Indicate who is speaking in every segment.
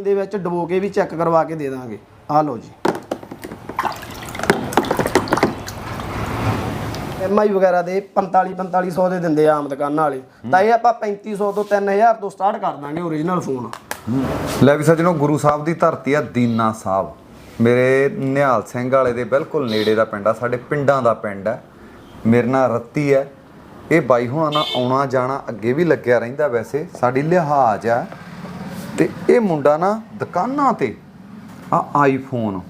Speaker 1: ਦੇ ਵਿੱਚ ਡਬੋ ਕੇ ਵੀ ਚੈੱਕ ਕਰਵਾ ਕੇ ਦੇ ਦਾਂਗੇ। ਆਹ ਲਓ ਜੀ। ਐਮਆਈ ਵਗੈਰਾ ਦੇ 45 4500 ਦੇ ਦਿੰਦੇ ਆ ਆਮ ਦੁਕਾਨਾਂ ਵਾਲੇ। ਤਾਂ ਇਹ ਆਪਾਂ 3500 ਤੋਂ 3000 ਤੋਂ ਸਟਾਰਟ ਕਰ ਦਾਂਗੇ ਓਰੀਜਨਲ ਫੋਨ
Speaker 2: ਲੈ ਵੀ ਸੱਜਣੋ ਗੁਰੂ ਸਾਹਿਬ ਦੀ ਧਰਤੀ ਆ ਦੀਨਾ ਸਾਹਿਬ। ਮੇਰੇ ਨਿਹਾਲ ਸਿੰਘ ਵਾਲੇ ਦੇ ਬਿਲਕੁਲ ਨੇੜੇ ਦਾ ਪਿੰਡ ਆ ਸਾਡੇ ਪਿੰਡਾਂ ਦਾ ਪਿੰਡ ਹੈ ਮੇਰੇ ਨਾਲ ਰੱਤੀ ਹੈ ਇਹ ਬਾਈ ਹੁਣਾਂ ਨਾਲ ਆਉਣਾ ਜਾਣਾ ਅੱਗੇ ਵੀ ਲੱਗਿਆ ਰਹਿੰਦਾ ਵੈਸੇ। ਸਾਡੀ ਲਿਹਾਜ਼ ਆ ਇਹ ਮੁੰਡਾ ਨਾ ਦੁਕਾਨਾਂ ਤੇ ਆ ਆਈਫੋਨ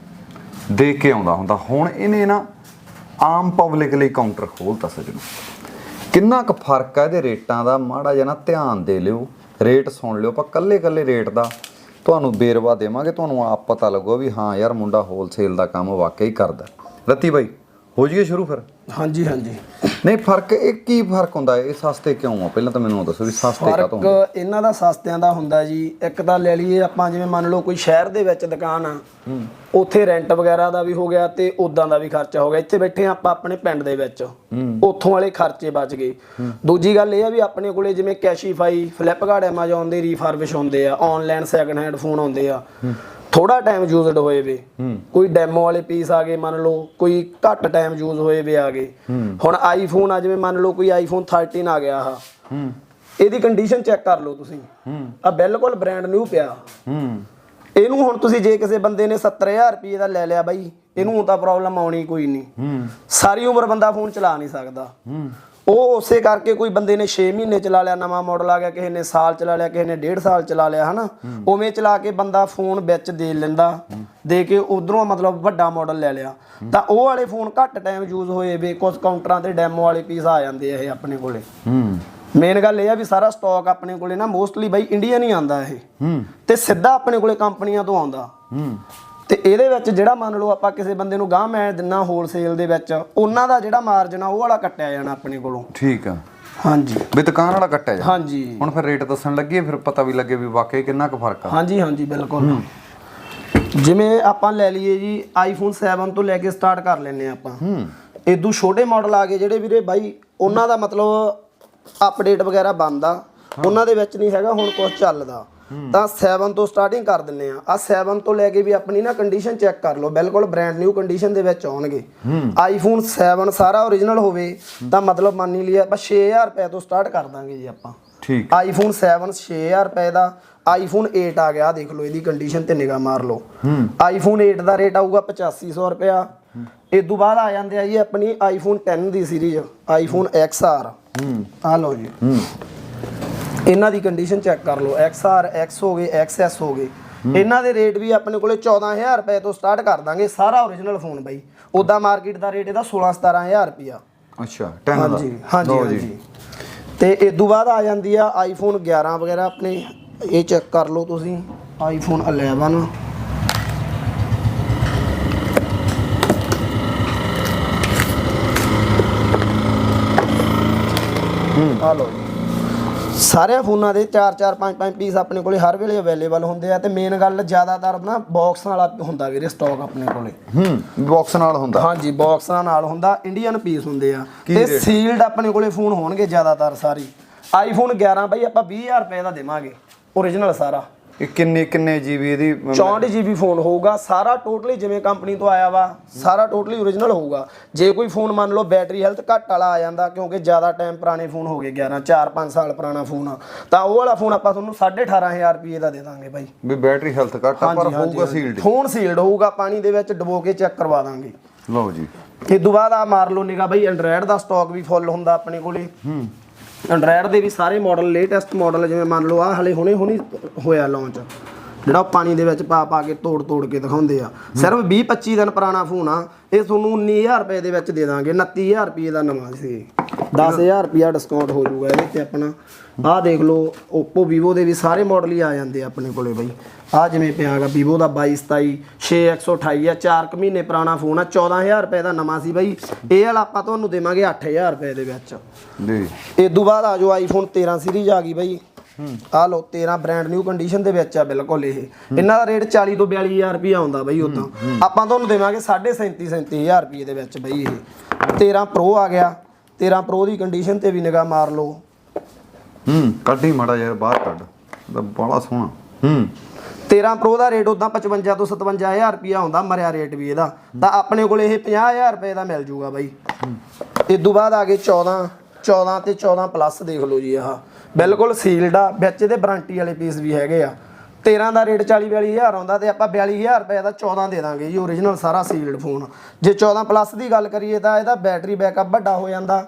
Speaker 2: ਦੇ ਕੇ ਆਉਂਦਾ ਹੁੰਦਾ। ਹੁਣ ਇਹਨੇ ਨਾ ਆਮ ਪਬਲਿਕ ਲਈ ਕਾਊਂਟਰ ਖੋਲਤਾ ਸੱਜਣੋ। ਕਿੰਨਾ ਕੁ ਫ਼ਰਕ ਆ ਇਹਦੇ ਰੇਟਾਂ ਦਾ? ਮਾੜਾ ਜਿਹਾ ਨਾ ਧਿਆਨ ਦੇ ਲਿਓ। ਰੇਟ ਸੁਣ ਲਿਓ। ਆਪਾਂ ਕੱਲੇ ਕੱਲੇ ਰੇਟ ਦਾ ਤੁਹਾਨੂੰ ਬੇਰਵਾ ਦੇਵਾਂਗੇ। ਤੁਹਾਨੂੰ ਆਪ ਪਤਾ ਲੱਗੋ ਵੀ ਹਾਂ ਯਾਰ ਮੁੰਡਾ ਹੋਲਸੇਲ ਦਾ ਕੰਮ ਵਾਕਈ ਕਰਦਾ। ਰੱਤੀ ਬਾਈ। ਹੋ ਜੀਏ ਸ਼ੁਰੂ ਫਿਰ?
Speaker 1: ਹਾਂਜੀ ਹਾਂਜੀ।
Speaker 2: ਨਹੀਂ ਫ਼ਰਕ ਇਹ ਕੀ ਫ਼ਰਕ ਹੁੰਦਾ? ਇਹ ਸਸਤੇ ਕਿਉਂ ਆ? ਪਹਿਲਾਂ ਤਾਂ ਮੈਨੂੰ ਦੱਸੋ ਵੀ ਸਸਤੇ ਕਾਹਤੋਂ ਹੁੰਦੇ?
Speaker 1: ਫ਼ਰਕ ਇਹਨਾਂ ਦਾ ਸਸਤਿਆਂ ਦਾ ਹੁੰਦਾ ਜੀ। ਇੱਕ ਤਾਂ ਲੈ ਲਈਏ ਆਪਾਂ ਜਿਵੇਂ ਮੰਨ ਲਓ ਕੋਈ ਸ਼ਹਿਰ ਦੇ ਵਿੱਚ ਦੁਕਾਨ ਆ ਉੱਥੇ ਰੈਂਟ ਵਗੈਰਾ ਦਾ ਵੀ ਹੋ ਗਿਆ ਤੇ ਉਦਾਂ ਦਾ ਵੀ ਖਰਚਾ ਹੋ ਗਿਆ। ਇੱਥੇ ਬੈਠੇ ਆ ਆਪਾਂ ਆਪਣੇ ਪਿੰਡ ਦੇ ਵਿੱਚ। ਉੱਥੋਂ ਵਾਲੇ ਖਰਚੇ ਬਚ ਗਏ। ਦੂਜੀ ਗੱਲ ਇਹ ਆ ਵੀ ਆਪਣੇ ਕੋਲੇ ਜਿਵੇਂ ਕੈਸ਼ੀਫਾਈ ਫਲਿੱਪਕਾਰਟ ਐਮਾਜ਼ਨ ਦੇ ਰੀਫਰਬਿਸ਼ ਹੁੰਦੇ ਆ ਆਨਲਾਈਨ ਸੈਕੰਡ ਹੈਂਡ ਫੋਨ ਆਉਂਦੇ ਆ। ਥੋੜਾ ਟਾਈਮ ਯੂਜ਼ਡ ਹੋਏ ਵੇ। ਕੋਈ ਡੈਮੋ ਵਾਲੇ ਪੀਸ ਆ ਗਏ ਮੰਨ ਲਓ ਕੋਈ ਘੱਟ ਟਾਈਮ ਯੂਜ਼ ਹੋਏ ਵੇ ਆ ਗਏ। ਹੁਣ ਆਈਫੋਨ ਆ ਜਿਵੇਂ ਮੰਨ ਲਓ ਕੋਈ ਆਈਫੋਨ 13 ਆ ਗਿਆ ਆ
Speaker 2: ਹੂੰ।
Speaker 1: ਇਹਦੀ ਕੰਡੀਸ਼ਨ ਚੈੱਕ ਕਰ ਲਓ ਤੁਸੀਂ। ਆ ਬਿਲਕੁਲ ਬ੍ਰਾਂਡ ਨਿਊ ਪਿਆ। ਇਹਨੂੰ ਹੁਣ ਤੁਸੀਂ ਜੇ ਕਿਸੇ ਬੰਦੇ ਨੇ 70000 ਰੁਪਏ ਦਾ ਲੈ ਲਿਆ ਬਾਈ ਇਹਨੂੰ ਤਾਂ ਪ੍ਰੋਬਲਮ ਆਉਣੀ ਕੋਈ ਨਹੀਂ। ਸਾਰੀ ਉਮਰ ਬੰਦਾ ਫੋਨ ਚਲਾ ਨਹੀਂ ਸਕਦਾ। ਉਹ ਉਸੇ ਕਰਕੇ ਕੋਈ ਬੰਦੇ ਨੇ 6 ਮਹੀਨੇ ਚਲਾ ਲਿਆ ਨਵਾਂ ਮਾਡਲ ਆ ਗਿਆ ਕਿਸੇ ਨੇ ਸਾਲ ਚਲਾ ਲਿਆ ਕਿਸੇ ਨੇ ਡੇਢ ਸਾਲ ਚਲਾ ਲਿਆ ਹਨਾ? ਉਵੇਂ ਚਲਾ ਕੇ ਬੰਦਾ ਫੋਨ ਵਿੱਚ ਦੇ ਲੈਂਦਾ ਦੇ ਕੇ ਉਧਰੋਂ ਮਤਲਬ ਵੱਡਾ ਮਾਡਲ ਲੈ ਲਿਆ। ਤਾਂ ਉਹ ਵਾਲੇ ਫੋਨ ਘੱਟ ਟਾਈਮ ਯੂਜ਼ ਹੋਏ ਵੇ ਕੁਝ ਕਾਊਂਟਰਾਂ ਤੇ ਡੈਮੋ ਵਾਲੇ ਪੀਸ ਆ ਜਾਂਦੇ ਆ ਇਹ ਆਪਣੇ ਕੋਲੇ। ਮੇਨ ਗੱਲ ਇਹ ਆ ਵੀ ਸਾਰਾ ਸਟਾਕ ਆਪਣੇ ਕੋਲੇ ਨਾ ਮੋਸਟਲੀ ਬਾਈ ਇੰਡੀਅਨ ਹੀ ਆਂਦਾ ਇਹ। ਤੇ ਸਿੱਧਾ ਆਪਣੇ ਕੋਲੇ ਕੰਪਨੀਆਂ ਤੋਂ ਆਉਂਦਾ। ਤੇ ਇਹਦੇ ਵਿੱਚ ਜਿਹੜਾ ਮੰਨ ਲਓ ਆਪਾਂ ਕਿਸੇ ਬੰਦੇ ਨੂੰ ਗਾਹ ਮੈਂ ਦਿੰਨਾ ਹੋਲਸੇਲ ਦੇ ਵਿੱਚ ਉਹਨਾਂ ਦਾ ਜਿਹੜਾ ਮਾਰਜਨ ਆ ਉਹ ਵਾਲਾ ਕੱਟਿਆ ਜਾਣਾ ਆਪਣੇ ਕੋਲੋਂ।
Speaker 2: ਠੀਕ ਆ।
Speaker 1: ਹਾਂਜੀ।
Speaker 2: ਵੀ ਦੁਕਾਨ ਵਾਲਾ ਕੱਟਿਆ ਜਾ
Speaker 1: ਹਾਂਜੀ।
Speaker 2: ਹੁਣ ਫਿਰ ਰੇਟ ਦੱਸਣ ਲੱਗੇ ਫਿਰ ਪਤਾ ਵੀ ਲੱਗੇ ਵੀ ਵਾਕਈ ਕਿੰਨਾ ਕੁ ਫ਼ਰਕ ਆ।
Speaker 1: ਹਾਂਜੀ ਹਾਂਜੀ ਬਿਲਕੁਲ। ਜਿਵੇਂ ਆਪਾਂ ਲੈ ਲਈਏ ਜੀ ਆਈਫੋਨ 7 ਤੋਂ ਲੈ ਕੇ ਸਟਾਰਟ ਕਰ ਲੈਨੇ ਆ ਆਪਾਂ।
Speaker 2: ਹੂੰ।
Speaker 1: ਇਦੋਂ ਛੋਟੇ ਮਾਡਲ ਆ ਗਏ ਜਿਹੜੇ ਵੀਰੇ ਬਾਈ ਉਹਨਾਂ ਦਾ ਮਤਲਬ ਅਪਡੇਟ ਵਗੈਰਾ ਬੰਦਾ ਉਹਨਾਂ ਦੇ ਵਿੱਚ ਨਹੀਂ ਹੈਗਾ ਹੁਣ ਕੁਝ ਚੱਲਦਾ। ਤਾਂ 7 ਤੋਂ ਸਟਾਰਟਿੰਗ ਕਰ ਦਿੰਨੇ ਆ। ਆ 7 ਤੋਂ ਲੈ ਕੇ ਵੀ ਆਪਣੀ ਨਾ ਕੰਡੀਸ਼ਨ ਚੈੱਕ ਕਰ ਲਓ। ਬਿਲਕੁਲ ਬ੍ਰਾਂਡ ਨਿਊ ਕੰਡੀਸ਼ਨ ਦੇ ਵਿੱਚ ਆਉਣਗੇ। ਆਈਫੋਨ 7 ਸਾਰਾ ਓਰੀਜਨਲ ਹੋਵੇ ਤਾਂ ਮਤਲਬ ਮੰਨ ਹੀ ਲਿਆ ਆਪਾਂ 6000 ਰੁਪਏ ਤੋਂ ਸਟਾਰਟ ਕਰ ਦਾਂਗੇ ਜੀ ਆਪਾਂ।
Speaker 2: ਠੀਕ
Speaker 1: ਆਈਫੋਨ 7 6000 ਰੁਪਏ ਦਾ ਆਈਫੋਨ 8 ਆ ਗਿਆ। ਦੇਖ ਲਓ ਇਹਦੀ ਕੰਡੀਸ਼ਨ ਤੇ ਨਿਗਾਹ ਮਾਰ ਲਓ। ਆਈਫੋਨ 8 ਦਾ ਰੇਟ ਆਊਗਾ 8500 ਰੁਪਿਆ ਇਸ ਤੋਂ ਬਾਅਦ ਆ ਜਾਂਦੇ ਆ ਜੀ ਆਪਣੀ ਆਈਫੋਨ 10 ਦੀ ਸੀਰੀਜ਼ ਆਈਫੋਨ XR
Speaker 2: ਹੂੰ।
Speaker 1: ਆ ਲਓ ਜੀ। ਇਹਨਾਂ ਦੀ ਕੰਡੀਸ਼ਨ ਚੈੱਕ ਕਰ ਲਓ। XR X ਹੋ ਗਏ XS ਹੋ ਗਏ। ਇਹਨਾਂ ਦੇ ਰੇਟ ਵੀ ਆਪਣੇ ਕੋਲੇ 14000 ਰੁਪਏ ਤੋਂ ਸਟਾਰਟ ਕਰ ਦਾਂਗੇ। ਸਾਰਾ ਓਰੀਜਨਲ ਫੋਨ ਬਾਈ। ਉਦਾਂ ਮਾਰਕੀਟ ਦਾ ਰੇਟ ਇਹਦਾ 16 17000 ਰੁਪਿਆ
Speaker 2: ਅੱਛਾ 10 ਦਾ।
Speaker 1: ਹਾਂਜੀ ਹਾਂਜੀ ਤੇ ਇਸ ਤੋਂ ਬਾਅਦ ਆ ਜਾਂਦੀ ਆ ਆਈਫੋਨ 11 ਵਗੈਰਾ ਆਪਣੇ। ਇਹ ਚੈੱਕ ਕਰ ਲਓ ਤੁਸੀਂ। ਆਈਫੋਨ 11 ਆ ਲਓ ਜੀ। ਸਾਰੇ ਫੋਨਾਂ ਦੇ 4 4 5 5 ਪੀਸ ਆਪਣੇ ਕੋਲੇ ਹਰ ਵੇਲੇ ਅਵੇਲੇਬਲ ਹੁੰਦੇ ਆ ਤੇ ਮੇਨ ਗੱਲ ਜ਼ਿਆਦਾਤਰ ਨਾ ਬਾਕਸ ਵਾਲਾ ਹੁੰਦਾ ਵੀਰੇ ਸਟਾਕ ਆਪਣੇ ਕੋਲੇ।
Speaker 2: ਹੂੰ ਬਾਕਸ ਨਾਲ ਹੁੰਦਾ।
Speaker 1: ਹਾਂਜੀ ਬਾਕਸਾਂ ਨਾਲ ਹੁੰਦਾ ਇੰਡੀਅਨ ਪੀਸ ਹੁੰਦੇ ਆ। ਤੇ? ਸੀਲਡ ਆਪਣੇ ਕੋਲੇ ਫੋਨ ਹੋਣਗੇ ਜ਼ਿਆਦਾਤਰ ਸਾਰੀ। ਆਈਫੋਨ 11 ਬਾਈ ਆਪਾਂ 20000 ਰੁਪਏ ਦਾ ਦੇਵਾਂਗੇ ਓਰੀਜਨਲ ਸਾਰਾ।
Speaker 2: ਇਹ ਕਿੰਨੇ ਕਿੰਨੇ ਜੀਬੀ ਇਹਦੀ
Speaker 1: 64 GB ਫੋਨ ਹੋਊਗਾ ਸਾਰਾ ਟੋਟਲੀ ਜਿਵੇਂ ਕੰਪਨੀ ਤੋਂ ਆਇਆ ਵਾ ਸਾਰਾ ਟੋਟਲੀ ਓਰੀਜਨਲ ਹੋਊਗਾ। ਜੇ ਕੋਈ ਫੋਨ ਮੰਨ ਲਓ ਬੈਟਰੀ ਹੈਲਥ ਘੱਟ ਵਾਲਾ ਆ ਜਾਂਦਾ ਕਿਉਂਕਿ ਜ਼ਿਆਦਾ ਟਾਈਮ ਪੁਰਾਣੇ ਫੋਨ ਹੋ ਗਏ 11 4 5 ਸਾਲ ਪੁਰਾਣਾ ਫੋਨ ਆ ਤਾਂ ਉਹ ਵਾਲਾ ਫੋਨ ਆਪਾਂ ਤੁਹਾਨੂੰ 18500 ਰੁਪਏ ਦਾ ਦੇ ਦਾਂਗੇ ਬਾਈ।
Speaker 2: ਵੀ ਬੈਟਰੀ ਹੈਲਥ ਘੱਟ ਆ ਪਰ ਹੋਊਗਾ ਸੀਲਡ
Speaker 1: ਫੋਨ ਸੀਲਡ ਹੋਊਗਾ ਪਾਣੀ ਦੇ ਵਿੱਚ ਡੁਬੋ ਕੇ ਚੈੱਕ ਕਰਵਾ ਦਾਂਗੇ।
Speaker 2: ਲਓ ਜੀ।
Speaker 1: ਇਹ ਤੋਂ ਬਾਅਦ ਆ ਮਾਰ ਲਓ ਨਿਗਾ ਬਈ ਐਂਡਰਾਇਡ ਦਾ ਸਟਾਕ ਵੀ ਫੁੱਲ ਹੁੰਦਾ ਆਪਣੇ ਕੋਲੇ।
Speaker 2: ਹੂੰ।
Speaker 1: ਐਂਡਰਾਇਡ ਦੇ ਵੀ ਸਾਰੇ ਮਾਡਲ ਲੇਟੈਸਟ ਮਾਡਲ ਜਿਵੇਂ ਮੰਨ ਲਓ ਆ ਹਲੇ ਹੁਣੇ ਹੁਣੇ ਹੋਇਆ ਲਾਂਚ ਜਿਹੜਾ ਉਹ ਪਾਣੀ ਦੇ ਵਿੱਚ ਪਾ ਪਾ ਕੇ ਤੋੜ ਤੋੜ ਕੇ ਦਿਖਾਉਂਦੇ ਆ। ਸਿਰਫ 20 25 ਦਿਨ ਪੁਰਾਣਾ ਫੋਨ ਆ, ਇਹ ਤੁਹਾਨੂੰ 19000 ਰੁਪਏ ਦੇ ਵਿੱਚ ਦੇ ਦਾਂਗੇ 29000 ਰੁਪਏ ਦਾ ਨਵਾਂ ਸੀ। 10000 ਰੁਪਿਆ ਡਿਸਕਾਊਂਟ ਹੋ ਜਾਊਗਾ ਇਹਦੇ ਤੇ ਆਪਣਾ। ਆਹ ਦੇਖ ਲਓ Oppo Vivo ਦੇ ਵੀ ਸਾਰੇ ਮਾਡਲ ਹੀ ਆ ਜਾਂਦੇ ਆ ਆਪਣੇ ਕੋਲੇ ਬਈ। ਆ ਜਿਵੇਂ ਪਿਆਗਾ Vivo ਦਾ 22 27 6128 ਆ 4 ਕੁ ਮਹੀਨੇ ਪੁਰਾਣਾ ਫੋਨ ਆ 14000 ਰੁਪਏ ਦਾ ਨਵਾਂ ਸੀ ਬਈ। ਇਹ ਵਾਲਾ ਆਪਾਂ ਤੁਹਾਨੂੰ ਦੇਵਾਂਗੇ 8000 ਰੁਪਏ ਦੇ ਵਿੱਚ।
Speaker 2: ਜੀ।
Speaker 1: ਇਸ ਤੋਂ ਬਾਅਦ ਆ ਜਾਓ ਆਈਫੋਨ 13 ਸੀਰੀਜ਼ ਆ ਗਈ ਬਾਈ। ਆ ਲਓ 13 ਬ੍ਰਾਂਡ ਨਿਊ ਕੰਡੀਸ਼ਨ ਦੇ ਵਿੱਚ ਆ ਬਿਲਕੁਲ ਇਹ। ਇਹਨਾਂ ਦਾ ਰੇਟ 40 ਤੋਂ 42000 ਰੁਪਏ ਆਉਂਦਾ ਬਾਈ ਉਦਾਂ ਆਪਾਂ ਤੁਹਾਨੂੰ ਦੇਵਾਂਗੇ 37.5 37000 ਰੁਪਏ ਦੇ ਵਿੱਚ ਬਾਈ ਇਹ। 13 ਪ੍ਰੋ ਆ ਗਿਆ। 13 ਪ੍ਰੋ ਦੀ ਕੰਡੀਸ਼ਨ ਤੇ ਵੀ ਨਿਗਾਹ ਮਾਰ ਲਓ।
Speaker 2: ਹੂੰ ਕੱਢ ਮਾੜਾ ਯਾਰ ਬਾਹਰ ਕੱਢ। ਦਾ ਬੜਾ ਸੋਹਣਾ। ਹੂੰ।
Speaker 1: 13 Pro ਦਾ ਰੇਟ ਉਦਾਂ 55 ਤੋਂ 57000 ਰੁਪਿਆ ਆਉਂਦਾ ਮਰਿਆ ਰੇਟ ਵੀ ਇਹਦਾ। ਤਾਂ ਆਪਣੇ ਕੋਲ ਇਹ 50000 ਰੁਪਏ ਦਾ ਮਿਲ ਜੂਗਾ ਬਾਈ। ਇਸ ਤੋਂ ਬਾਅਦ ਆ ਗਏ 14 14 ਤੇ 14 ਪਲੱਸ ਦੇਖ ਲਓ ਜੀ ਆਹ। ਬਿਲਕੁਲ ਸੀਲਡ ਆ ਵਿੱਚ ਇਹਦੇ ਵਾਰੰਟੀ ਵਾਲੇ ਪੀਸ ਵੀ ਹੈਗੇ ਆ। 13 ਦਾ ਰੇਟ 40 42000 ਆਉਂਦਾ ਤੇ ਆਪਾਂ 42000 ਰੁਪਏ ਦਾ 14 ਦੇ ਦਾਂਗੇ ਜੀ ਓਰੀਜਨਲ ਸਾਰਾ ਸੀਲਡ ਫੋਨ ਜੇ 14 ਪਲੱਸ ਦੀ ਗੱਲ ਕਰੀਏ ਤਾਂ ਇਹਦਾ ਬੈਟਰੀ ਬੈਕਅਪ ਵੱਡਾ ਹੋ ਜਾਂਦਾ।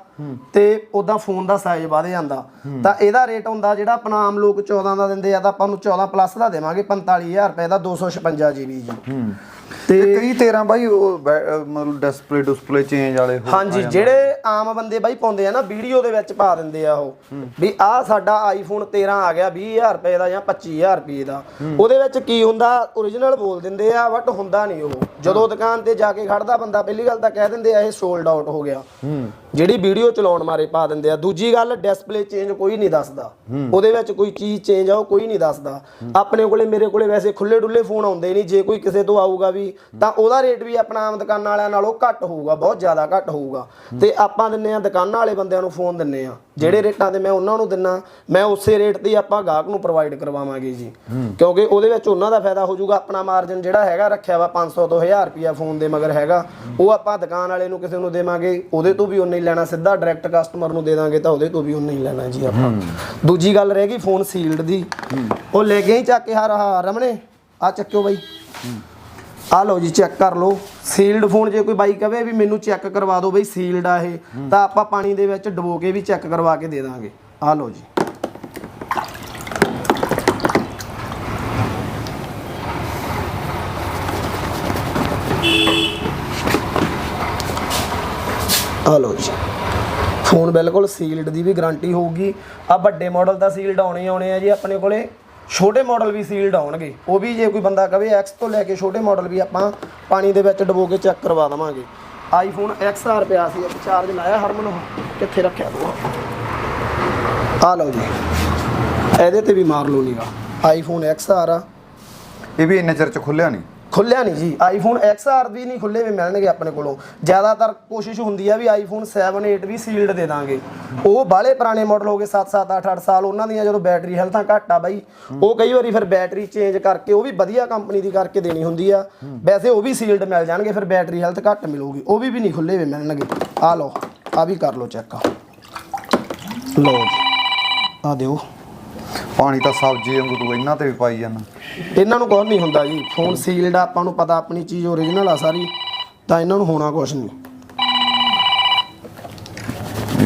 Speaker 1: ਤੇ ਉਦਾਂ ਫੋਨ ਦਾ ਸਾਈਜ਼ ਵਧ ਜਾਂਦਾ। ਤਾਂ ਇਹਦਾ ਰੇਟ ਹੁੰਦਾ ਜਿਹੜਾ ਆਪਣਾ ਆਮ ਲੋਕ 14 ਦਾ ਦਿੰਦੇ ਆ ਤਾਂ ਆਪਾਂ ਨੂੰ 14 ਪਲੱਸ ਦਾ ਦੇਵਾਂਗੇ 45000 ਰੁਪਏ ਦਾ 256 GB ਜੀ।
Speaker 2: ਤੇ ਕਈ 13 ਬਾਈ ਮਤਲਬ ਡਿਸਪਲੇ ਡਿਸਪਲੇ ਚੇਂਜ ਵਾਲੇ ਹੋ-
Speaker 1: ਹਾਂਜੀ ਜਿਹੜੇ ਆਮ ਬੰਦੇ ਬਾਈ ਪਾਉਂਦੇ ਆ ਨਾ ਵੀਡੀਓ ਦੇ ਵਿੱਚ ਪਾ ਦਿੰਦੇ ਆ ਉਹ। ਵੀ ਆਹ ਸਾਡਾ ਆਈਫੋਨ 13 ਆ ਗਿਆ 20000 ਰੁਪਏ ਦਾ ਜਾਂ 25000 ਰੁਪਏ ਦਾ। ਉਹਦੇ ਵਿੱਚ ਕੀ ਹੁੰਦਾ origignal ਬੋਲ ਦਿੰਦੇ ਆ ਬਟ ਹੁੰਦਾ ਨਹੀਂ ਉਹ। ਜਦੋਂ ਦੁਕਾਨ ਤੇ ਜਾ ਕੇ ਖੜਦਾ ਬੰਦਾ ਪਹਿਲੀ ਗੱਲ ਤਾਂ ਕਹਿ ਦਿੰਦੇ ਆ ਇਹ ਸੋਲਡ ਆਊਟ ਹੋ ਗਿਆ। ਜਿਹੜੀ ਵੀਡੀਓ ਚਲਾਉਣ ਮਾਰੇ ਪਾ ਦਿੰਦੇ ਆ। ਦੂਜੀ ਗੱਲ ਡਿਸਪਲੇ ਚੇਂਜ ਕੋਈ ਨਹੀਂ ਦੱਸਦਾ। ਉਹਦੇ ਵਿੱਚ ਕੋਈ ਚੀਜ਼ ਚੇਂਜ ਆ ਉਹ ਕੋਈ ਨਹੀਂ ਦੱਸਦਾ। ਆਪਣੇ ਕੋਲੇ ਮੇਰੇ ਕੋਲੇ ਵੈਸੇ ਖੁੱਲੇ ਡੁੱਲੇ ਫੋਨ ਆਉਂਦੇ ਨਹੀਂ। ਜੇ ਕੋਈ ਕਿਸੇ ਤੋਂ ਆਊਗਾ ਵੀ ਤਾਂ ਉਹਦਾ ਰੇਟ ਵੀ ਆਪਣਾ ਆਮ ਦੁਕਾਨਾਂ ਵਾਲਿਆਂ ਨਾਲੋਂ ਘੱਟ ਹੋਊਗਾ ਬਹੁਤ ਜ਼ਿਆਦਾ ਘੱਟ ਹੋਊਗਾ। ਤੇ ਆਪਾਂ ਦਿੰਨੇ ਆ ਦੁਕਾਨਾਂ ਵਾਲੇ ਬੰਦਿਆਂ ਨੂੰ ਫੋਨ ਦਿੰਨੇ ਆ। ਜਿਹੜੇ ਰੇਟਾਂ ਤੇ ਮੈਂ ਉਹਨਾਂ ਨੂੰ ਦਿੰਨਾ ਮੈਂ ਉਸੇ ਰੇਟ ਤੇ ਆਪਾਂ ਗਾਹਕ ਨੂੰ ਪ੍ਰੋਵਾਈਡ ਕਰਵਾਵਾਂਗੇ ਜੀ। ਕਿਉਂਕਿ ਉਹਦੇ ਵਿੱਚ ਉਹਨਾਂ ਦਾ ਫਾਇਦਾ ਹੋ ਜਾਊਗਾ ਆਪਣਾ ਮਾਰਜਨ ਜਿਹੜਾ ਹੈਗਾ ਰੱਖਿਆ ਵਾ 500 ਤੋਂ 1000 ਰੁਪਿਆ ਫੋਨ ਦੇ ਮਗਰ ਹੈਗਾ। ਉਹ ਆਪਾਂ ਦੁਕਾਨ ਵਾਲੇ ਨੂੰ ਕਿਸੇ ਨੂੰ ਦੇਵਾਂਗੇ ਉਹਦੇ ਤੋਂ ਵੀ ਹੀ ਲੈਣਾ ਸਿੱਧਾ ਡਾਇਰੈਕਟ ਕਸਟਮਰ ਨੂੰ ਦੇ ਦਾਂਗੇ ਤਾਂ ਉਹਦੇ ਤੋਂ ਵੀ ਉਨਾ ਹੀ ਲੈਣਾ ਜੀ ਆਪਾਂ। ਦੂਜੀ ਗੱਲ ਰਹਿ ਗਈ ਫੋਨ ਸੀਲਡ ਦੀ। ਉਹ ਲੈ ਕੇ ਹੀ ਚੱਕ ਕੇ ਹਰ ਰਮਣੇ ਆ ਚੱਕਿਓ ਬਾਈ। ਆ ਲਓ ਜੀ ਚੈੱਕ ਕਰ ਲਓ। ਸੀਲਡ ਫੋਨ ਜੇ ਕੋਈ ਬਾਈ ਕਵੇ ਵੀ ਮੈਨੂੰ ਚੈੱਕ ਕਰਵਾ ਦਿਓ ਬਈ ਸੀਲਡ ਆ ਇਹ, ਤਾਂ ਆਪਾਂ ਪਾਣੀ ਦੇ ਵਿੱਚ ਡਬੋ ਕੇ ਵੀ ਚੈੱਕ ਕਰਵਾ ਕੇ ਦੇ ਦਾਂਗੇ। ਆ ਲਓ ਜੀ। ਆ ਲਓ ਜੀ। ਫੋਨ ਬਿਲਕੁਲ ਸੀਲਡ ਦੀ ਵੀ ਗਾਰੰਟੀ ਹੋਊਗੀ। ਆ ਵੱਡੇ ਮਾਡਲ ਦਾ ਸੀਲਡ ਆਉਣੇ ਆਉਣੇ ਆ ਜੀ ਆਪਣੇ ਕੋਲੇ। ਛੋਟੇ ਮਾਡਲ ਵੀ ਸੀਲਡ ਆਉਣਗੇ। ਉਹ ਵੀ ਜੇ ਕੋਈ ਬੰਦਾ ਕਵੇ ਐਕਸ ਤੋਂ ਲੈ ਕੇ ਛੋਟੇ ਮਾਡਲ ਵੀ ਆਪਾਂ ਪਾਣੀ ਦੇ ਵਿੱਚ ਡਬੋ ਕੇ ਚੈੱਕ ਕਰਵਾ ਦਵਾਂਗੇ। ਆਈਫੋਨ XR ਪਿਆ ਸੀ, ਇੱਕ ਚਾਰਜ ਲਾਇਆ ਹਰਮਨ ਉਹ। ਕਿੱਥੇ ਰੱਖਿਆ ਤੂੰ ਆ ਲਓ ਜੀ। ਇਹਦੇ ਤੇ ਵੀ ਮਾਰ ਲਓ ਨੀਗਾ। ਆਈਫੋਨ XR ਆ।
Speaker 2: ਇਹ ਵੀ ਇੰਨੇ ਚਿਰ ਚ ਖੁੱਲਿਆ ਨਹੀਂ।
Speaker 1: ਖੁੱਲਿਆ ਨਹੀਂ ਜੀ। ਆਈਫੋਨ XR ਵੀ ਨਹੀਂ ਖੁੱਲੇ ਵੀ ਮਿਲਣਗੇ ਆਪਣੇ ਕੋਲੋਂ। ਜ਼ਿਆਦਾਤਰ ਕੋਸ਼ਿਸ਼ ਹੁੰਦੀ ਆ ਵੀ ਆਈਫੋਨ 7 8 ਵੀ ਸੀਲਡ ਦੇ ਦਾਂਗੇ। ਉਹ ਬਾਹਲੇ ਪੁਰਾਣੇ ਮਾਡਲ ਹੋ ਗਏ 7 7 8 8 ਸਾਲ। ਉਹਨਾਂ ਦੀਆਂ ਜਦੋਂ ਬੈਟਰੀ ਹੈਲਥਾਂ ਘੱਟ ਆ ਬਾਈ। ਉਹ ਕਈ ਵਾਰੀ ਫਿਰ ਬੈਟਰੀ ਚੇਂਜ ਕਰਕੇ, ਉਹ ਵੀ ਵਧੀਆ ਕੰਪਨੀ ਦੀ ਕਰਕੇ ਦੇਣੀ ਹੁੰਦੀ ਆ। ਵੈਸੇ ਉਹ ਵੀ ਸੀਲਡ ਮਿਲ ਜਾਣਗੇ, ਫਿਰ ਬੈਟਰੀ ਹੈਲਥ ਘੱਟ ਮਿਲੂਗੀ। ਉਹ ਵੀ ਵੀ ਨਹੀਂ ਖੁੱਲੇ ਵੀ ਮਿਲਣਗੇ। ਆ ਲਓ, ਆ ਵੀ ਕਰ ਲਓ ਚੈੱਕ ਲਓ ਜੀ। ਆ ਦਿਓ।
Speaker 2: ਪਾਣੀ ਤਾਂ ਸਬਜ਼ੀ ਵਾਂਗੂ ਤੂੰ ਇਹਨਾਂ ਤੇ ਵੀ ਪਾਈ ਜਾਂਦਾ।
Speaker 1: ਇਹਨਾਂ ਨੂੰ ਕੁਝ ਨਹੀਂ ਹੁੰਦਾ ਜੀ। ਫੋਨ ਸੀਲਡ ਆ ਆਪਾਂ ਨੂੰ ਪਤਾ ਆਪਣੀ ਚੀਜ਼ ਓਰੀਜਨਲ ਆ ਸਾਰੀ ਤਾਂ ਇਹਨਾਂ ਨੂੰ ਹੋਣਾ ਕੁਝ ਨਹੀਂ।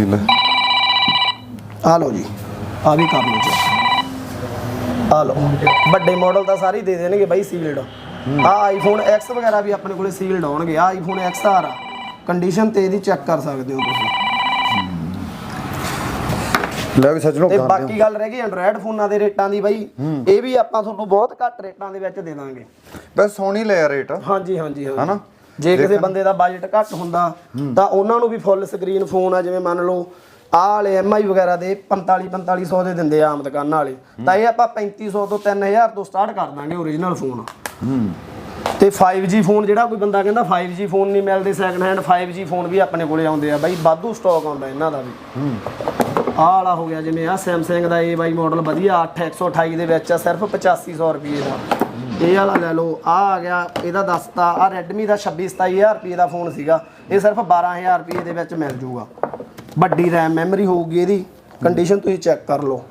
Speaker 2: ਇਹ ਲੈ।
Speaker 1: ਆ ਲਓ ਜੀ। ਆ ਵੀ ਕਰ ਲਓ ਜੀ। ਆ ਲਓ। ਵੱਡੇ ਮਾਡਲ ਤਾਂ ਸਾਰੇ ਦੇ ਦੇਣਗੇ ਬਾਈ ਸੀਲਡ ਆ ਆਈਫੋਨ X ਵਗੈਰਾ ਵੀ ਆਪਣੇ ਕੋਲੇ ਸੀਲਡ ਆਉਣਗੇ ਆ ਆਈਫੋਨ XR ਆ। ਕੰਡੀਸ਼ਨ ਤੇ ਇਹਦੀ ਚੈੱਕ ਕਰ ਸਕਦੇ ਹੋ ਤੁਸੀਂ।
Speaker 2: ਲੈ ਵੀ ਸੱਜਣੋ
Speaker 1: ਤੇ ਬਾਕੀ ਗੱਲ ਰਹਿ ਗਈ ਐਂਡਰੋਇਡ ਫੋਨਾਂ ਦੇ ਰੇਟਾਂ ਦੀ ਬਾਈ। ਇਹ ਵੀ ਆਪਾਂ ਤੁਹਾਨੂੰ ਬਹੁਤ ਘੱਟ ਰੇਟਾਂ ਦੇ ਵਿੱਚ ਦੇ ਦਾਂਗੇ।
Speaker 2: ਬਸ ਸੋਹਣੀ ਲਿਆ ਰੇਟ
Speaker 1: ਹਾਂਜੀ ਹਾਂਜੀ ਹਾਂਜੀ।
Speaker 2: ਹਨਾ?
Speaker 1: ਜੇ ਕਿਸੇ ਬੰਦੇ ਦਾ ਬਜਟ ਘੱਟ ਹੁੰਦਾ ਤਾਂ ਉਹਨਾਂ ਨੂੰ ਵੀ ਫੁੱਲ ਸਕਰੀਨ ਫੋਨ ਆ ਜਿਵੇਂ ਮੰਨ ਲਓ ਆਹ ਵਾਲੇ MI ਵਗੈਰਾ ਦੇ 45 4500 ਦੇ ਦਿੰਦੇ ਆ ਆਮ ਦੁਕਾਨਾਂ ਵਾਲੇ। ਤਾਂ ਇਹ ਆਪਾਂ 3500 ਤੋਂ 3000 ਤੋਂ ਸਟਾਰਟ ਕਰ ਦਾਂਗੇ ਓਰੀਜਨਲ ਫੋਨ ਤੇ 5G ਫੋਨ ਜਿਹੜਾ ਕੋਈ ਬੰਦਾ ਕਹਿੰਦਾ 5G ਫੋਨ ਨਹੀਂ ਮਿਲਦੇ ਸੈਕੰਡ ਹੈਂਡ 5G ਫੋਨ ਵੀ ਆਪਣੇ ਕੋਲੇ ਆਉਂਦੇ ਆ। ਬਾਈ ਵਾਧੂ ਸਟਾਕ ਆਉਂਦਾ ਇਹਨਾਂ ਦਾ ਵੀ। ਆਹ ਵਾਲਾ ਹੋ ਗਿਆ ਜਿਵੇਂ ਆ ਸੈਮਸੰਗ ਦਾ ਇਹ ਬਾਈ ਮਾਡਲ ਵਧੀਆ 8128 ਦੇ ਵਿੱਚ ਆ, ਸਿਰਫ 8500 ਰੁਪਏ ਦਾ। ਇਹ ਵਾਲਾ ਲੈ ਲਓ ਆ ਆ ਗਿਆ, ਇਹਦਾ ਦੱਸਤਾ ਆ Redmi ਦਾ 26 27000 ਰੁਪਏ ਦਾ ਫੋਨ ਸੀਗਾ। ਇਹ ਸਿਰਫ 12000 ਰੁਪਏ ਦੇ ਵਿੱਚ ਮਿਲ ਜੂਗਾ। ਵੱਡੀ RAM ਮੈਮਰੀ ਹੋਊਗੀ ਇਹਦੀ ਕੰਡੀਸ਼ਨ ਤੁਸੀਂ ਚੈੱਕ ਕਰ ਲਓ।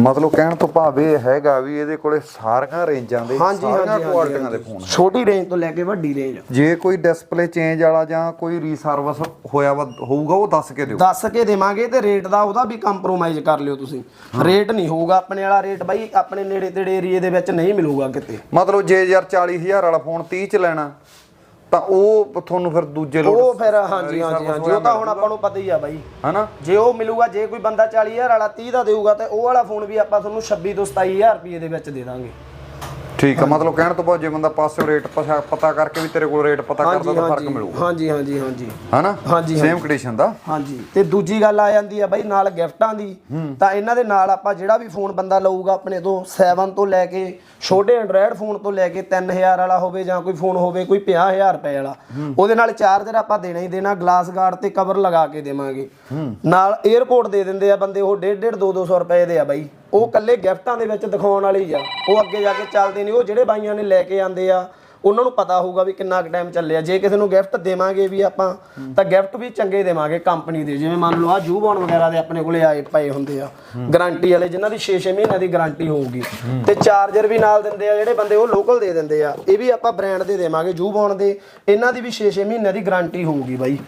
Speaker 2: ਮਤਲਬ ਕਹਿਣ ਤੋਂ ਭਾਵ ਇਹ ਹੈਗਾ ਵੀ ਇਹਦੇ ਕੋਲੇ ਸਾਰੀਆਂ ਰੇਂਜਾਂ ਦੇ ਸਾਰੀਆਂ ਕੁਆਲਿਟੀਆਂ ਦੇ ਫੋਨ
Speaker 1: ਛੋਟੀ ਰੇਂਜ ਤੋਂ ਲੈ ਕੇ ਵੱਡੀ ਰੇਂਜ
Speaker 2: ਜੇ ਕੋਈ ਡਿਸਪਲੇ ਚੇਂਜ ਵਾਲਾ ਜਾਂ ਕੋਈ ਰੀਸਰਵਿਸ ਹੋਇਆ ਵਾ ਹੋਊਗਾ ਉਹ ਦੱਸ ਕੇ ਦਿਓ।
Speaker 1: ਦੱਸ ਕੇ ਦੇਵਾਂਗੇ ਤੇ ਰੇਟ ਦਾ ਉਹਦਾ ਵੀ ਕੰਪਰੋਮਾਈਜ਼ ਕਰ ਲਿਓ ਤੁਸੀਂ। ਰੇਟ ਨਹੀਂ ਹੋਊਗਾ ਆਪਣੇ ਵਾਲਾ ਰੇਟ ਬਾਈ ਆਪਣੇ ਨੇੜੇ ਤੇੜੇ ਏਰੀਏ ਦੇ ਵਿੱਚ ਨਹੀਂ ਮਿਲੂਗਾ ਕਿਤੇ।
Speaker 2: ਮਤਲਬ ਜੇ ਯਾਰ 40000 ਵਾਲਾ ਫੋਨ 30 ਚ ਲੈਣਾ ਤਾਂ ਉਹ ਤੁਹਾਨੂੰ ਫਿਰ ਦੂਜੇ ਲੋਟ
Speaker 1: ਉਹ ਫਿਰ ਹਾਂਜੀ ਹਾਂਜੀ ਹਾਂਜੀ ਉਹ ਤਾਂ ਹੁਣ ਆਪਾਂ ਨੂੰ ਪਤਾ ਹੀ ਆ ਬਾਈ।
Speaker 2: ਹਨਾ?
Speaker 1: ਜੇ ਉਹ ਮਿਲੂਗਾ ਜੇ ਕੋਈ ਬੰਦਾ 40000 ਵਾਲਾ 30 ਦਾ ਦੇਊਗਾ ਤੇ ਉਹ ਵਾਲਾ ਫੋਨ ਵੀ ਆਪਾਂ ਤੁਹਾਨੂੰ 26 ਤੋਂ 27000 ਰੁਪਏ ਦੇ ਵਿੱਚ ਦੇ ਦਾਂਗੇ।
Speaker 2: ਠੀਕ ਆ ਮਤਲਬ ਕਹਿਣ ਤੋਂ ਬਾਅਦ ਜੇ ਬੰਦਾ ਪਾਸੇ ਰੇਟ ਪਤਾ ਕਰਕੇ ਵੀ ਤੇਰੇ ਕੋਲ ਰੇਟ ਪਤਾ ਕਰਦਾ ਤਾਂ ਫ਼ਰਕ ਮਿਲੂਗਾ।
Speaker 1: ਹਾਂਜੀ ਹਾਂਜੀ ਹਾਂਜੀ।
Speaker 2: ਹਨਾ?
Speaker 1: ਹਾਂਜੀ,
Speaker 2: ਸੇਮ ਕੰਡੀਸ਼ਨ ਦਾ।
Speaker 1: ਹਾਂਜੀ। ਤੇ ਦੂਜੀ ਗੱਲ ਆ ਜਾਂਦੀ ਆ ਬਾਈ ਨਾਲ ਗਿਫਟਾਂ ਦੀ। ਤਾਂ ਇਹਨਾਂ ਦੇ ਨਾਲ ਆਪਾਂ ਜਿਹੜਾ ਵੀ ਫੋਨ ਬੰਦਾ ਲਊਗਾ ਆਪਣੇ ਤੋਂ 7 ਤੋਂ ਲੈ ਕੇ ਛੋਟੇ ਐਂਡਰੋਇਡ ਫੋਨ ਤੋਂ ਲੈ ਕੇ 3000 ਵਾਲਾ ਹੋਵੇ ਜਾਂ ਕੋਈ ਫੋਨ ਹੋਵੇ ਕੋਈ 50000 ਰੁਪਏ ਵਾਲਾ ਉਹਦੇ ਨਾਲ ਚਾਰਜਰ ਆਪਾਂ ਦੇਣਾ ਹੀ ਦੇਣਾ ਗਲਾਸ ਗਾਰਡ ਤੇ ਕਵਰ ਲਗਾ ਕੇ ਦੇਵਾਂਗੇ। ਨਾਲ 에어ਪੋਰਟ ਦੇ ਦਿੰਦੇ ਆ ਬੰਦੇ ਉਹ 1.5 1.5 2 200 ਰੁਪਏ ਦੇ ਆ ਬਾਈ। ਉਹ ਕੱਲੇ ਗਿਫਟਾਂ ਦੇ ਵਿੱਚ ਦਿਖਾਉਣ ਵਾਲੇ ਆ। ਉਹ ਅੱਗੇ ਜਾ ਕੇ ਚੱਲਦੇ ਨਹੀਂ ਉਹ ਜਿਹੜੇ ਬਾਈਆਂ ਨੇ ਲੈ ਕੇ ਆਂਦੇ ਆ, ਉਹਨਾਂ ਨੂੰ ਪਤਾ ਹੋਊਗਾ ਵੀ ਕਿੰਨਾ ਕੁ ਟਾਈਮ ਚੱਲਿਆ। ਜੇ ਕਿਸੇ ਨੂੰ ਗਿਫਟ ਦੇਵਾਂਗੇ ਵੀ ਆਪਾਂ, ਤਾਂ ਗਿਫਟ ਵੀ ਚੰਗੇ ਦੇਵਾਂਗੇ ਕੰਪਨੀ ਦੇ। ਜਿਵੇਂ ਮੰਨ ਲਓ ਆ ਜੂਬੌਨ ਵਗੈਰਾ ਦੇ ਆਪਣੇ ਕੋਲੇ ਆਏ, ਪਏ ਹੁੰਦੇ ਆ। ਗਾਰੰਟੀ ਵਾਲੇ, ਜਿਨ੍ਹਾਂ ਦੀ 6-6 ਮਹੀਨਿਆਂ ਦੀ ਗਾਰੰਟੀ ਹੋਊਗੀ। ਤੇ ਚਾਰਜਰ ਵੀ ਨਾਲ ਦਿੰਦੇ ਆ, ਜਿਹੜੇ ਬੰਦੇ ਉਹ ਲੋਕਲ ਦੇ ਦਿੰਦੇ ਆ। ਇਹ ਵੀ ਆਪਾਂ ਬ੍ਰਾਂਡ ਦੇ ਦੇਵਾਂਗੇ, ਜੂਬੌਨ ਦੇ। ਇਹਨਾਂ ਦੀ ਵੀ 6-6 ਮਹੀਨਿਆਂ ਦੀ ਗਾਰੰਟੀ ਹੋਊਗੀ ਬਾਈ।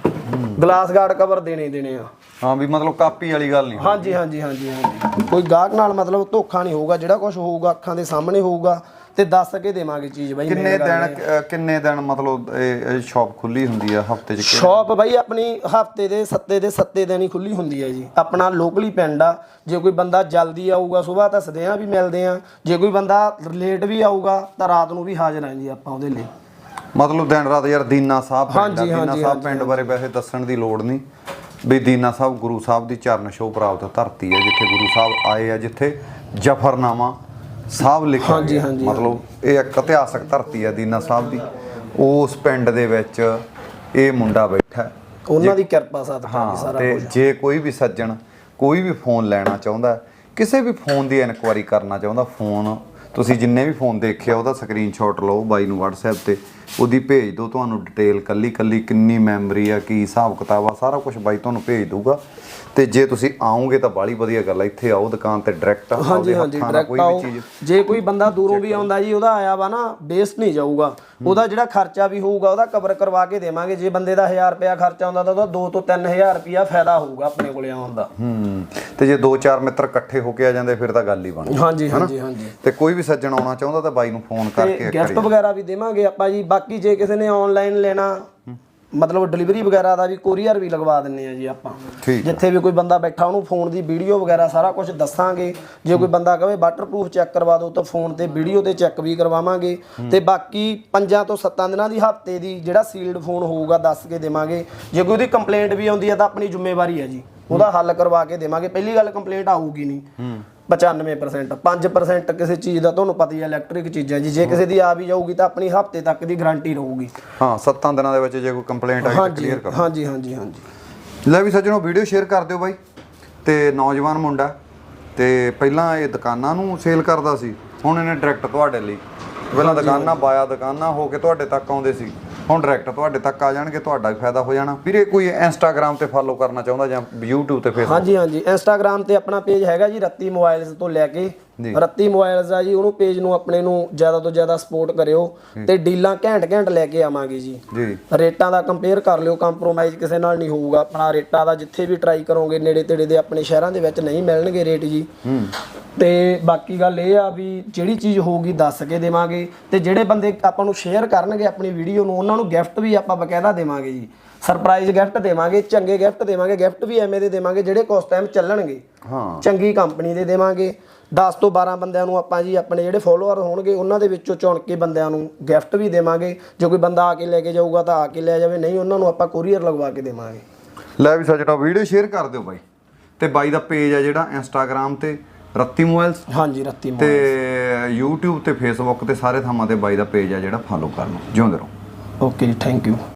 Speaker 1: ਗਲਾਸ ਗਾਰਡ ਕਵਰ ਦੇਣੇ ਦੇਣੇ ਆ।
Speaker 2: ਹਾਂ ਵੀ ਮਤਲਬ ਕਾਪੀ ਵਾਲੀ ਗੱਲ ਨਹੀਂ
Speaker 1: ਹਾਂਜੀ ਹਾਂਜੀ ਹਾਂਜੀ ਹਾਂਜੀ। ਕੋਈ ਗਾਹਕ ਨਾਲ ਮਤਲਬ ਧੋਖਾ ਨਹੀਂ ਹੋਊਗਾ ਜਿਹੜਾ ਕੁਝ ਹੋਊਗਾ ਅੱਖਾਂ ਦੇ ਸਾਹਮਣੇ ਹੋਊਗਾ ਤੇ ਦੱਸ ਕੇ ਦੇਵਾਂਗੇ ਚੀਜ਼ ਬਾਈ
Speaker 2: ਕਿੰਨੇ ਦਿਨ ਕਿੰਨੇ ਦਿਨ ਮਤਲਬ ਇਹ ਸ਼ਾਪ ਖੁੱਲੀ ਹੁੰਦੀ ਆ ਹਫ਼ਤੇ ਚ
Speaker 1: ਸ਼ਾਪ ਬਾਈ ਆਪਣੀ ਹਫ਼ਤੇ ਦੇ ਸੱਤੇ ਦੇ ਸੱਤੇ ਦਿਨ ਹੀ ਖੁੱਲੀ ਹੁੰਦੀ ਹੈ ਜੀ। ਆਪਣਾ ਲੋਕਲੀ ਪਿੰਡ ਆ ਜੇ ਕੋਈ ਬੰਦਾ ਜਲਦੀ ਆਊਗਾ ਸਵੇਰ ਦੱਸਦੇ ਆ ਵੀ ਮਿਲਦੇ ਆ। ਜੇ ਕੋਈ ਬੰਦਾ ਲੇਟ ਵੀ ਆਊਗਾ ਤਾਂ ਰਾਤ ਨੂੰ ਵੀ ਹਾਜ਼ਰ ਆ ਜੀ ਆਪਾਂ ਉਹਦੇ ਲਈ।
Speaker 2: ਮਤਲਬ ਦਿਨ ਰਾਤ ਯਾਰ ਦੀਨਾ ਸਾਹਿਬ ਪਿੰਡ ਆ
Speaker 1: ਹਾਂਜੀ,
Speaker 2: ਦੀਨਾ
Speaker 1: ਹਾਂਜੀ,
Speaker 2: ਸਾਹਿਬ ਪਿੰਡ ਬਾਰੇ ਵੈਸੇ ਦੱਸਣ ਦੀ ਲੋੜ ਨਹੀਂ ਵੀ ਦੀਨਾ ਸਾਹਿਬ ਗੁਰੂ ਸਾਹਿਬ ਦੀ ਚਰਨ ਛੋਹ ਪ੍ਰਾਪਤ ਧਰਤੀ ਹੈ ਜਿੱਥੇ ਗੁਰੂ ਸਾਹਿਬ ਆਏ ਆ ਜਿੱਥੇ ਜਫਰਨਾਮਾ ਸਾਹਿਬ ਲਿਖਿਆ
Speaker 1: ਹਾਂਜੀ,
Speaker 2: ਗਿਆ।
Speaker 1: ਹਾਂਜੀ,
Speaker 2: ਮਤਲਬ ਇਹ ਇੱਕ ਇਤਿਹਾਸਕ ਧਰਤੀ ਹੈ ਦੀਨਾ ਸਾਹਿਬ ਦੀ ਉਸ ਪਿੰਡ ਦੇ ਵਿੱਚ ਇਹ ਮੁੰਡਾ ਬੈਠਾ ਹੈ।
Speaker 1: ਉਹਨਾਂ ਦੀ ਕਿਰਪਾ ਸਤਿਕਾਰ ਜੀ
Speaker 2: ਹਾਂ
Speaker 1: ਸਾਰਾ
Speaker 2: ਤੇ ਜੇ ਕੋਈ ਵੀ ਸੱਜਣ ਕੋਈ ਵੀ ਫੋਨ ਲੈਣਾ ਚਾਹੁੰਦਾ ਹੈ, ਕਿਸੇ ਵੀ ਫੋਨ ਦੀ ਇਨਕੁਆਇਰੀ ਕਰਨਾ ਚਾਹੁੰਦਾ ਫੋਨ ਤੁਸੀਂ ਜਿੰਨੇ ਵੀ ਫੋਨ ਦੇਖਿਆ, ਉਹਦਾ ਸਕਰੀਨਸ਼ਾਟ ਲਓ ਬਾਈ ਨੂੰ WhatsApp ਤੇ, ਉਹਦੀ ਭੇਜ ਦਿਓ, ਤੁਹਾਨੂੰ ਡਿਟੇਲ ਕੱਲੀ ਕੱਲੀ ਕਿੰਨੀ ਮੈਮਰੀ ਆ, ਕੀ ਹਿਸਾਬ ਕਿਤਾਬ ਆ, ਸਾਰਾ ਕੁਝ ਬਾਈ ਤੁਹਾਨੂੰ ਭੇਜ ਦਊਗਾ। ਤੇ ਜੇ ਤੁਸੀਂ ਆਓਗੇ ਤਾਂ ਬਾਲੀ ਵਧੀਆ ਗੱਲ ਆ ਇੱਥੇ ਆਓ ਦੁਕਾਨ ਤੇ ਡਾਇਰੈਕਟ
Speaker 1: ਹਾਂਜੀ ਹਾਂਜੀ ਡਾਇਰੈਕਟ ਆਓ। ਜੇ ਕੋਈ ਬੰਦਾ ਦੂਰੋਂ ਵੀ ਆਉਂਦਾ ਜੀ ਉਹਦਾ ਆਇਆ ਵਾ ਨਾ ਬੇਸ ਨਹੀਂ ਜਾਊਗਾ। ਉਹਦਾ ਜਿਹੜਾ ਖਰਚਾ ਵੀ ਹੋਊਗਾ ਉਹਦਾ ਕਵਰ ਕਰਵਾ ਕੇ ਦੇਵਾਂਗੇ। ਜੇ ਬੰਦੇ ਦਾ 1000 ਰੁਪਿਆ ਖਰਚਾ ਆਉਂਦਾ ਤਾਂ ਉਹਦਾ 2 ਤੋਂ 3000 ਰੁਪਿਆ ਫਾਇਦਾ ਹੋਊਗਾ ਆਪਣੇ ਕੋਲੇ ਆਉਣ ਦਾ।
Speaker 2: ਹੂੰ ਤੇ ਜੇ ਦੋ ਚਾਰ ਮਿੱਤਰ ਇਕੱਠੇ ਹੋ ਕੇ ਆ ਜਾਂਦੇ ਫਿਰ ਤਾਂ ਗੱਲ ਹੀ ਬਣ
Speaker 1: ਹਾਂਜੀ ਹਾਂਜੀ ਹਾਂਜੀ।
Speaker 2: ਤੇ ਕੋਈ ਵੀ ਸੱਜਣ ਆਉਣਾ ਚਾਹੁੰਦਾ ਤਾਂ ਬਾਈ ਨੂੰ ਫੋਨ ਕਰਕੇ
Speaker 1: ਗਿਫਟ ਵਗੈਰਾ ਵੀ ਦੇਵਾਂਗੇ ਆਪਾਂ ਜੀ। ਬਾਕੀ ਜੇ ਕਿਸੇ ਨੇ ਆਨਲਾਈਨ ਲੈਣਾ ਮਤਲਬ ਡਿਲੀਵਰੀ ਵਗੈਰਾ ਦਾ ਵੀ ਕੋਰੀਅਰ ਵੀ ਲਗਵਾ ਦਿੰਨੇ ਆ ਜੀ ਆਪਾਂ। ਜਿੱਥੇ ਵੀ ਕੋਈ ਬੰਦਾ ਬੈਠਾ ਉਹਨੂੰ ਫੋਨ ਦੀ ਵੀਡੀਓ ਵਗੈਰਾ ਸਾਰਾ ਕੁਝ ਦੱਸਾਂਗੇ। ਜੇ ਕੋਈ ਬੰਦਾ ਕਹੇ ਵਾਟਰਪ੍ਰੂਫ ਚੈੱਕ ਕਰਵਾ ਦਿਓ ਤਾਂ ਫੋਨ ਤੇ ਵੀਡੀਓ ਤੇ ਚੈੱਕ ਵੀ ਕਰਵਾਵਾਂਗੇ। ਤੇ ਬਾਕੀ 5 ਤੋਂ 7 ਦਿਨਾਂ ਦੀ ਹਫ਼ਤੇ ਦੀ ਜਿਹੜਾ ਸੀਲਡ ਫੋਨ ਹੋਊਗਾ ਦੱਸ ਕੇ ਦੇਵਾਂਗੇ। ਜੇ ਕੋਈ ਉਹਦੀ ਕੰਪਲੇਂਟ ਵੀ ਆਉਂਦੀ ਹੈ ਤਾਂ ਆਪਣੀ ਜ਼ਿੰਮੇਵਾਰੀ ਹੈ ਜੀ। ਉਹਦਾ ਹੱਲ ਕਰਵਾ ਕੇ ਦੇਵਾਂਗੇ। ਪਹਿਲੀ ਗੱਲ ਕੰਪਲੇਂਟ ਆਊਗੀ ਨਹੀਂ। 95% 5% ਕਿਸੇ ਚੀਜ਼ ਦਾ ਤੁਹਾਨੂੰ ਪਤਾ ਹੀ ਹੈ ਇਲੈਕਟ੍ਰਿਕ ਚੀਜ਼ਾਂ ਜੀ। ਜੇ ਕਿਸੇ ਦੀ ਆ ਵੀ ਜਾਊਗੀ ਤਾਂ ਆਪਣੀ ਹਫ਼ਤੇ ਤੱਕ ਦੀ ਗਾਰੰਟੀ ਰਹੂਗੀ।
Speaker 2: ਹਾਂ 7 ਦਿਨਾਂ ਦੇ ਵਿੱਚ ਜੇ ਕੋਈ ਕੰਪਲੇਂਟ ਆਈ ਤਾਂ ਕਲੀਅਰ ਕਰੋ।
Speaker 1: ਹਾਂਜੀ ਹਾਂਜੀ ਹਾਂਜੀ।
Speaker 2: ਲੈ ਵੀ ਸੱਜਣੋ ਵੀਡੀਓ ਸ਼ੇਅਰ ਕਰ ਦਿਓ ਬਾਈ। ਤੇ ਨੌਜਵਾਨ ਮੁੰਡਾ ਤੇ ਪਹਿਲਾਂ ਇਹ ਦੁਕਾਨਾਂ ਨੂੰ ਸੇਲ ਕਰਦਾ ਸੀ। ਹੁਣ ਇਹਨੇ ਡਾਇਰੈਕਟ ਤੁਹਾਡੇ ਲਈ। ਪਹਿਲਾਂ ਦੁਕਾਨਾਂ ਪਾਇਆ ਦੁਕਾਨਾਂ ਹੋ ਕੇ ਤੁਹਾਡੇ ਤੱਕ ਆਉਂਦੇ ਸੀ। ਹੁਣ ਡਾਇਰੈਕਟ ਤੁਹਾਡੇ ਤੱਕ ਆ ਜਾਣਗੇ, ਤੁਹਾਡਾ ਵੀ ਫਾਇਦਾ ਹੋ ਜਾਣਾ। ਵੀਰੇ, ਕੋਈ ਇੰਸਟਾਗ੍ਰam ਤੇ ਫਾਲੋ ਕਰਨਾ ਚਾਹੁੰਦਾ ਜਾਂ YouTube ਤੇ Facebook?
Speaker 1: ਹਾਂਜੀ ਹਾਂਜੀ। ਇੰਸਟਾਗ੍ਰam ਤੇ ਆਪਣਾ ਪੇਜ ਹੈਗਾ ਜੀ, ਰੱਤੀ ਮੋਬਾਈਲਸ ਤੋਂ ਲੈ ਕੇ ਰੱਤੀ ਮੋਬਾਈਲਸ ਆ ਜੀ ਉਹਨੂੰ ਪੇਜ ਨੂੰ ਆਪਣੇ ਨੂੰ ਜ਼ਿਆਦਾ ਤੋਂ ਜ਼ਿਆਦਾ ਸਪੋਰਟ ਕਰਿਓ ਤੇ ਡੀਲਾਂ ਘੈਂਟ ਘੈਂਟ ਲੈ ਕੇ ਆਵਾਂਗੇ ਜੀ।
Speaker 2: ਜੀ।
Speaker 1: ਰੇਟਾਂ ਦਾ ਕੰਪੇਅਰ ਕਰ ਲਿਓ ਕੰਪਰੋਮਾਈਜ਼ ਕਿਸੇ ਨਾਲ ਨਹੀਂ ਹੋਊਗਾ। ਆਪਣਾ ਰੇਟਾਂ ਦਾ ਜਿੱਥੇ ਵੀ ਟਰਾਈ ਕਰੋਗੇ ਨੇੜੇ ਤੇੜੇ ਦੇ ਆਪਣੇ ਸ਼ਹਿਰਾਂ ਦੇ ਵਿੱਚ ਨਹੀਂ ਮਿਲਣਗੇ ਰੇਟ ਜੀ। ਤੇ ਬਾਕੀ ਗੱਲ ਇਹ ਆ ਵੀ ਜਿਹੜੀ ਚੀਜ਼ ਹੋਊਗੀ ਦੱਸ ਕੇ ਦੇਵਾਂਗੇ ਤੇ ਜਿਹੜੇ ਬੰਦੇ ਆਪਾਂ ਨੂੰ ਸ਼ੇਅਰ ਕਰਨਗੇ ਆਪਣੀ ਵੀਡੀਓ ਨੂੰ ਉਹਨਾਂ ਨੂੰ ਗਿਫਟ ਵੀ ਆਪਾਂ ਬਕਾਇਦਾ ਦੇਵਾਂਗੇ ਜੀ। ਸਰਪ੍ਰਾਈਜ਼ ਗਿਫਟ ਦੇਵਾਂਗੇ ਚੰਗੇ ਗਿਫਟ ਦੇਵਾਂਗੇ ਗਿਫਟ ਵੀ ਐਵੇਂ ਦੇ ਦੇਵਾਂਗੇ ਜਿਹੜੇ ਕੁਝ ਟਾਈਮ ਚੱਲਣਗੇ।
Speaker 2: ਹਾਂ।
Speaker 1: ਚੰਗੀ ਕੰਪਨੀ ਦੇ ਦੇਵਾਂਗੇ। 10 ਤੋਂ 12 ਬੰਦਿਆਂ ਨੂੰ ਆਪਾਂ ਜੀ ਆਪਣੇ ਜਿਹੜੇ ਫੋਲੋਅਰ ਹੋਣਗੇ ਉਹਨਾਂ ਦੇ ਵਿੱਚੋਂ ਚੁਣ ਕੇ ਬੰਦਿਆਂ ਨੂੰ ਗਿਫਟ ਵੀ ਦੇਵਾਂਗੇ। ਜੇ ਕੋਈ ਬੰਦਾ ਆ ਕੇ ਲੈ ਕੇ ਜਾਊਗਾ ਤਾਂ ਆ ਕੇ ਲੈ ਜਾਵੇ ਨਹੀਂ ਉਹਨਾਂ ਨੂੰ ਆਪਾਂ ਕੋਰੀਅਰ ਲਗਵਾ ਕੇ ਦੇਵਾਂਗੇ।
Speaker 2: ਲੈ ਵੀ ਸੱਜਣੋ ਵੀਡੀਓ ਸ਼ੇਅਰ ਕਰ ਦਿਓ ਬਾਈ। ਤੇ ਬਾਈ ਦਾ ਪੇਜ ਆ ਜਿਹੜਾ ਇੰਸਟਾਗ੍ਰam ਤੇ ਰੱਤੀ ਮੋਬਾਈਲਸ।
Speaker 1: ਹਾਂਜੀ ਰੱਤੀ
Speaker 2: ਤੇ YouTube ਤੇ Facebook ਤੇ ਸਾਰੇ ਥਾਵਾਂ ਤੇ ਬਾਈ ਦਾ ਪੇਜ ਆ ਜਿਹੜਾ ਫਾਲੋ ਕਰ ਲਓ ਜਿਉਂਦੇ ਰਹੋ।
Speaker 1: ਓਕੇ ਜੀ ਥੈਂਕ ਯੂ